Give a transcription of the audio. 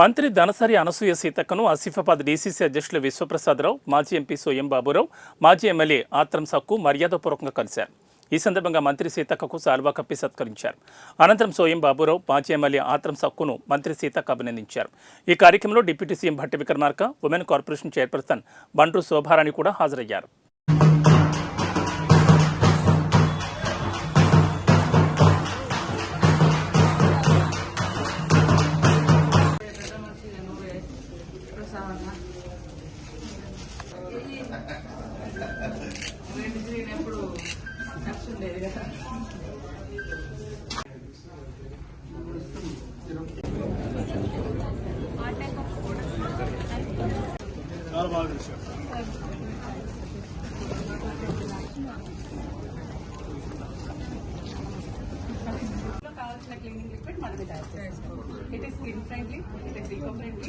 మంత్రి దనసరి అనసూయ సీతక్కను ఆసిఫాబాద్ డీసీసీ అధ్యక్షులు విశ్వప్రసాదరావు మాజీ ఎంపీ సోయం బాబురావు మాజీ ఎమ్మెల్యే ఆత్రం సక్కు మర్యాదపూర్వకంగా కలిశారు. ఈ సందర్భంగా మంత్రి సీతక్కకు సాల్వా కప్పి సత్కరించారు. అనంతరం సోయం బాబురావు మాజీ ఎమ్మెల్యే ఆత్రం సక్కును మంత్రి సీతక్క అభినందించారు. ఈ కార్యక్రమంలో deputy CM Bhatti Vikramarka women corporation chairperson Bandru Shobharani కూడా హాజరయ్యారు. కావాల్సిన క్లీనింగ్ లిక్విడ్ మనమే తయారు చేస్తాం. It is skin friendly it is eco friendly